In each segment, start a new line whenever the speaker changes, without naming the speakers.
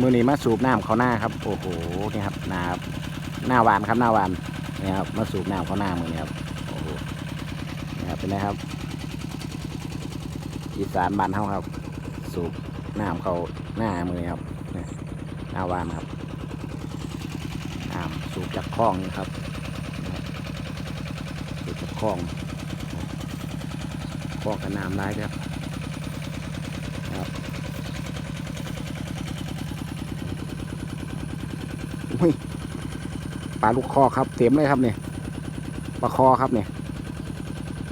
มือนี้มาสูบน้ำเขาหน้าครับ โอ้โหนี่ครับนาครับหน้าหวานครับหน้าหวานนี่ครับมาสูบน้ำเขาหน้ามือนี้ครับโอ้โหนี่ครับเป็นไงครับอีสานบ้านเฮาครับ สูบน้ำเขาหน้ามือครับหน้าหวานครับน้ำสูบจากคลองนี่ครับสูบจากคลองคลองกับน้ำได้ครับ ยปลาลูกคอครับเต็มเลยครับเนี่ยปลาคอครับเนี่ย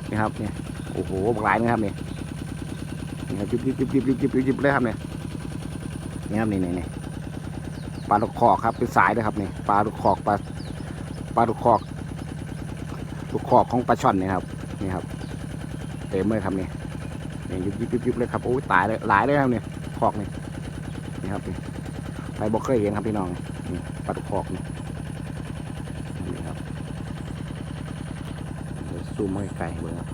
นี่ครับเนี่ยโอ้โหหลายนะครับเนี่ยนี่ครับยิบยิบยิบยิบยิบยิบยิบเลยครับเนี่ยนี่ครับนี่นี่นี่ปลาลูกคอครับเป็นสายนะครับเนี่ยปลาลูกคอปลาปลาลูกคอลูกคอของปลาช่อนเนี่ยครับนี่ครับเต็มเลยครับเนี่ยนี่ยิบยิบยิบเลยครับโอ้ตายเลยหลายเลยครับเนี่ยคอกนี่นี่ครับนี่ไปบอกเคยเห็นครับพี่น้อง นี่ปลาดุกคอกนี่นี่ครับเดี๋ยวซูมมาไกลเบิ่งครับ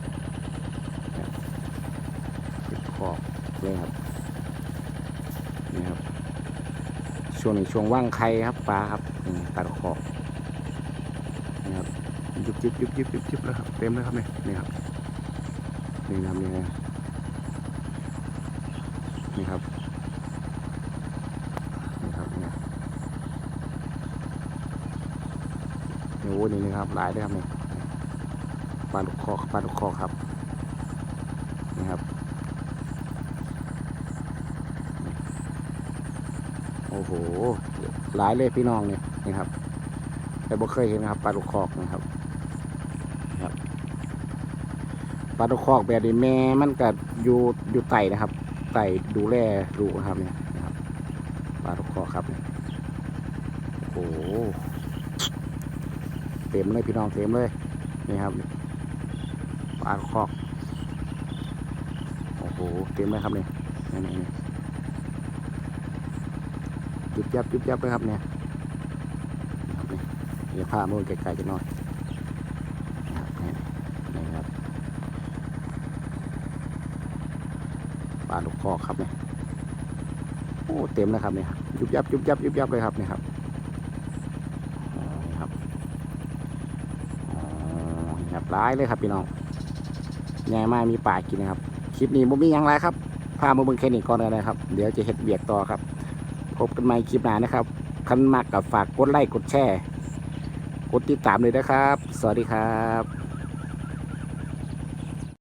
ปลาดุกคอกเลยครับนี่ครับช่วงนี้ช่วงว่างไข่ครับปลาครับนี่ปลาดุกคอกนี่ครับยุบยิบยุบยิบยุบยิบแล้วครับเต็มเลยครับนี่นี่ครับนี่ครับนี่ครับนี่ครับนี่ครับนี่ โอ้โห นี่นะครับ หลายด้วยครับนี่ปลาดุกคอปลาดุกคอครับ นี่ครับ โอ้โห หลายเลยพี่น้องเนี่ยนี่ครับ แต่บ่เคยเห็นนะครับปลาดุกคอกนะครับครับปลาดุกคอกแบบนี้แม่มันก็อยู่อยู่ไต่นะครับ ไต่ดูแลลูกนะครับเนี่ยนะครับปลาดุกคอกครับเนี่ยโอ้โห เต็มเลยพี่น้องเต็มเลยนี่ครับปลาคอกโอ้โหเต็มเลยครับนี่นี่นี่นี่ยุบยับยุบยับเลยครับเนี่ยครับนี่เดี๋ยวพาโน่ไกลๆจะหน่อยนี่ครับนี่นี่ครับปลาลูกคอกครับเนี่ยโอ้เต็มเลยครับเนี่ยยุบยับยุบยับยุบยับเลยครับเนี่ยครับอ๋อนี่ครับ อ๋อนี่ ครับร้ายเลยครับพี่น้องใหญ่มากมีป่ากินนะครับ คลิปนี้ผมมีอย่างไรครับพามาเบิ่งแค่นี้ก่อนเลยนะครับ เดี๋ยวจะเห็ดเบียกต่อครับ พบกันใหม่คลิปหน้านะครับคันมากกับฝากกดไลค์กดแชร์ กดติดตามเลยนะครับ สวัสดีครับ